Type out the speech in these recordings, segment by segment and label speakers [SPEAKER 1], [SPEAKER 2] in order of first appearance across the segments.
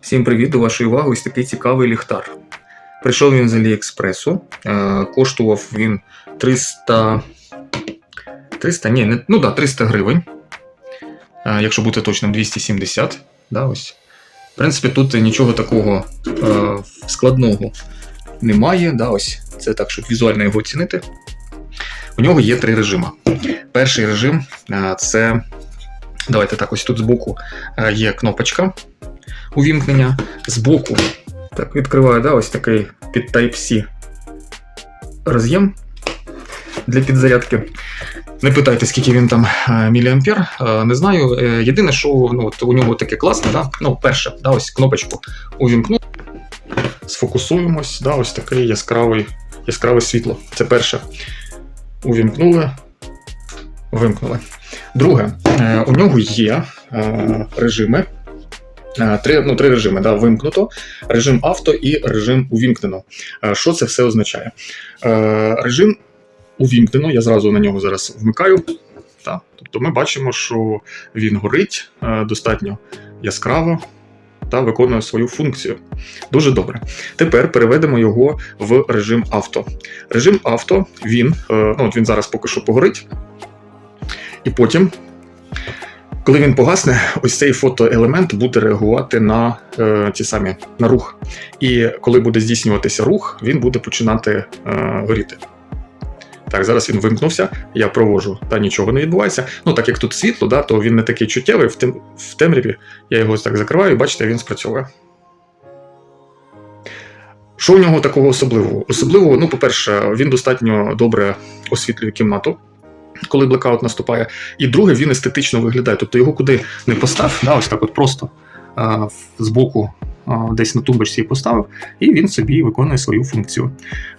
[SPEAKER 1] Всім привіт, до вашої уваги ось такий цікавий ліхтар. Прийшов він з Аліекспресу. Е, коштував він 300. 300? Ні, не, ну да, 300 гривень. Е, якщо бути точним, 270. Да, ось. В принципі, тут нічого такого е, складного немає. Да, ось. Це так, щоб візуально його оцінити. У нього є три режими. Перший режим це. Давайте так, ось тут збоку є кнопочка увімкнення. Збоку так, відкриваю, да, ось такий під Type-C роз'єм для підзарядки. Не питайте, скільки він там е, міліампер, е, не знаю. Е, Єдине, що ну, от у нього таке класне, да? ну, перше, да, ось кнопочку увімкну. Сфокусуємось, да, ось таке яскравий, яскраве світло. Це перше. Увімкнули, вимкнули. Друге, у нього є режими. Е, Три, ну, три режими да, вимкнуто, режим авто і режим увімкнено. Е, Що це все означає? Е, Режим увімкнено, я зразу на нього зараз вмикаю. Так. Тобто ми бачимо, що він горить достатньо яскраво та виконує свою функцію. Дуже добре. Тепер переведемо його в режим авто. Режим авто, він, ну, от він зараз поки що погорить. І потім коли він погасне, ось цей фотоелемент буде реагувати на е, ті самі на рух. І коли буде здійснюватися рух, він буде починати е, горіти. Так, зараз він вимкнувся, я провожу, та нічого не відбувається. Ну, так як тут світло, да, то він не такий чуттєвий в, тем, в темряві. Я його ось так закриваю, і бачите, він спрацьовує. Що в нього такого особливого? Особливого, ну, по-перше, він достатньо добре освітлює кімнату коли блекаут наступає. І друге, він естетично виглядає. Тобто його куди не постав, да, ось так от просто а, збоку десь на тумбочці поставив, і він собі виконує свою функцію.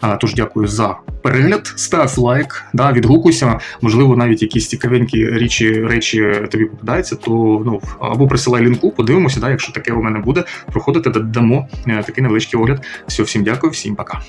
[SPEAKER 1] А, тож дякую за перегляд. Став лайк, да, відгукуйся. Можливо, навіть якісь цікавенькі речі, речі тобі попадаються, то ну або присилай лінку, подивимося, да, якщо таке у мене буде. Проходити, дамо е, такий невеличкий огляд. Все, всім дякую, всім пока.